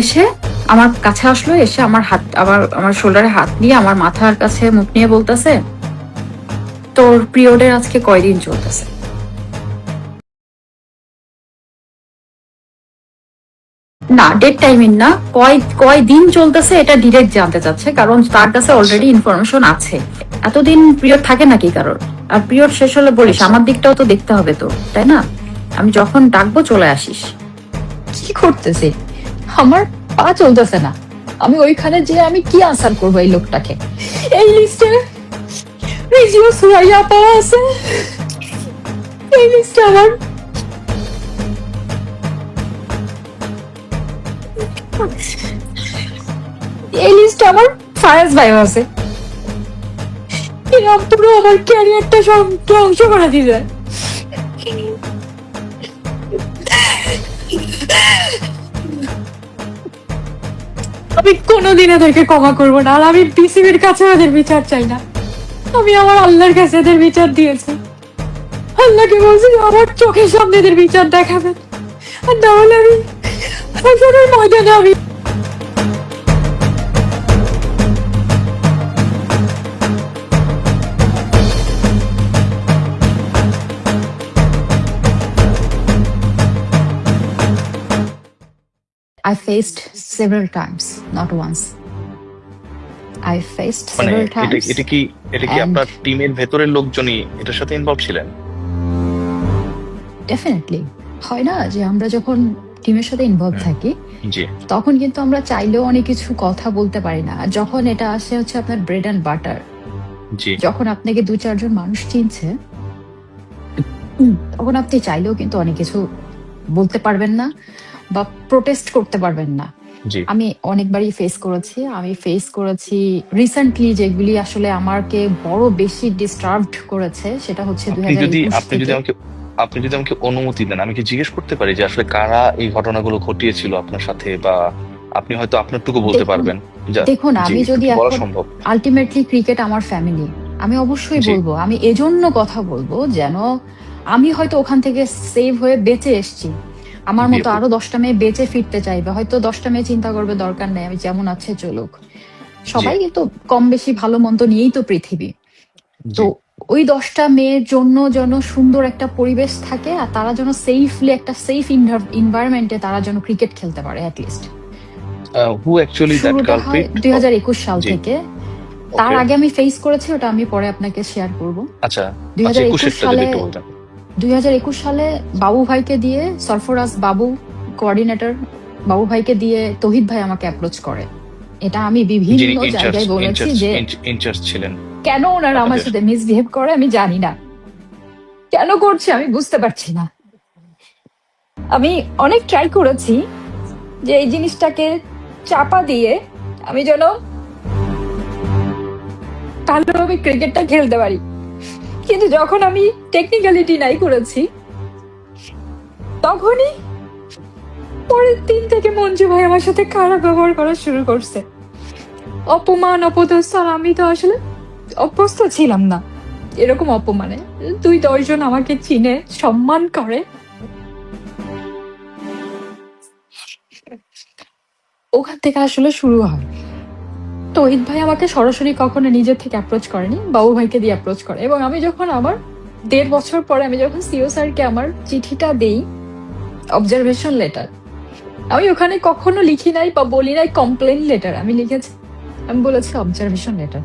এসে আমার কাছে আসলো এসে আমার হাত আবার আমার শোল্ডারে হাত নিয়ে আমার মাথার কাছে মুখ নিয়ে বলতেছে তোর পিরিয়ডের আজকে কয়দিন চলতেছে? না ডেট টাইমিং না। কয় কয় দিন চলতেছে এটা ডিরেক্ট জানতে চাচ্ছে কারণ তার কাছে অলরেডি ইনফরমেশন আছে। এতদিন পিরিয়ড থাকে নাকি কারোর? আর পিরিয়ড শেষ হলে বলিস আমার দিকটাও তো দেখতে হবে তো তাই না? আমি যখন ডাকবো চলে আসিস। কি করতেছে? আমার পা চলতেছে না। আমি ওইখানে যে আমি কি আনসার করব এই লোকটাকে? এই লিস্টে রিজিও সুরাইয়া পাওয়া আছে। এই লিস্টে আমার এই লিস্টে আমার ফায়াজ ভাইও আছে। এরা পুরো আমার ক্যারিয়ারটা সব ধ্বংস করে দিবে। আমি কোনোদিন এদেরকে ক্ষমা করব না, আর আমি পিসিবির কাছে ওদের বিচার চাই না। আমি আমার আল্লাহর কাছে এদের বিচার দিয়েছি। আল্লাহকে বলছি, আমার চোখের সামনে এদের বিচার দেখাবেন। আর না হলে আমি ময়দানে আমি I faced several times, not once. I faced মানে several times. এটা কি এটা কি আপনার টিমের ভেতরের লোকজনই এটার সাথে ইনভলভ ছিলেন ডেফিনেটলি হয় না যে আমরা যখন টিমের সাথে ইনভলভ। থাকি তখন কিন্তু আমরা চাইলেও অনেক কিছু কথা বলতে পারি না যখন এটা আসে হচ্ছে আপনার ব্রেড অ্যান্ড বাটার যখন আপনাকে দু চারজন মানুষ চিনছে তখন আপনি চাইলেও কিন্তু অনেক কিছু বলতে পারবেন না বা প্রোটেস্ট করতে পারবেন না। আমি অনেকবারই ফেস করেছি। আমি ফেস করেছি রিসেন্টলি যেগুলি আসলে আমাকে বড় বেশি ডিস্টার্বড করেছে সেটা হচ্ছে আপনি যদি আপনি যদি আমাকে আপনি যদি আমাকে অনুমতি দেন আমি কি জিজ্ঞেস করতে পারি যে আসলে কারা এই ঘটনাগুলো ঘটিয়েছিল আপনার সাথে বা আপনি হয়তো আপনারটুকু বলতে পারবেন? দেখুন আমি যদি সম্ভব। আলটিমেটলি ক্রিকেট আমার ফ্যামিলি আমি অবশ্যই বলব আমি এজন্য কথা বলব যেন আমি হয়তো ওখান থেকে সেভ হয়ে বেঁচে এসেছি। আমার মতো আরও দশটা মেয়ে বেঁচে ফিরতে চাইবে। হয়তো দশটা মেয়ে চিন্তা করবে দরকার নেই আমি যেমন আছে চলুক। সবাই কিন্তু কম বেশি ভালো মন্দ নিয়েই তো পৃথিবী। তো ওই দশটা মেয়ের জন্য যেন সুন্দর একটা পরিবেশ থাকে আর তারা যেন সেফলি একটা সেফ এনভায়রনমেন্টে তারা যেন ক্রিকেট খেলতে পারে at least who actually that culprit দুই হাজার একুশ সাল থেকে। তার আগে আমি ফেস করেছি ওটা আমি পরে আপনাকে শেয়ার করব। আচ্ছা দুই আচ্ছা সালে দুই হাজার একুশ সালে বাবু ভাইকে দিয়ে সরফরাজ বাবু কোঅর্ডিনেটর বাবু ভাইকে দিয়ে তহিদ ভাই আমাকে অ্যাপ্রোচ করে। এটা আমি বিভিন্ন জায়গায় বলেছি যে ছিলেন। কেন ওনারা আমার সাথে মিসবিহেভ করে আমি জানি না। কেন করছে আমি বুঝতে পারছি না। আমি অনেক ট্রাই করেছি যে এই জিনিসটাকে চাপা দিয়ে আমি যেন ভালোভাবে ক্রিকেটটা খেলতে পারি। কিন্তু যখন আমি টেকনিক্যালিটি নাই করেছি, তখনই পরের দিন থেকে মঞ্জু ভাই আমার সাথে খারাপ ব্যবহার করা শুরু করছে। অপমান, অপদস্থ, আর আমি তো আসলে অভ্যস্ত ছিলাম না। এরকম অপমানে দুই দশজন আমাকে চিনে, সম্মান করে। ওখান থেকে আসলে শুরু হয়। তহিদ ভাই আমাকে সরাসরি কখনো নিজের থেকে অ্যাপ্রোচ করেনি, বাবু ভাইকে দিয়ে অ্যাপ্রোচ করে। এবং আমি যখন আমার দেড় বছর পরে আমি যখন সিও স্যারকে আমার চিঠিটা দেই অবজারভেশন লেটার আমি ওখানে কখনো লিখি নাই বা বলি নাই কমপ্লেন লেটার আমি লিখেছি, আমি বলেছি অবজারভেশন লেটার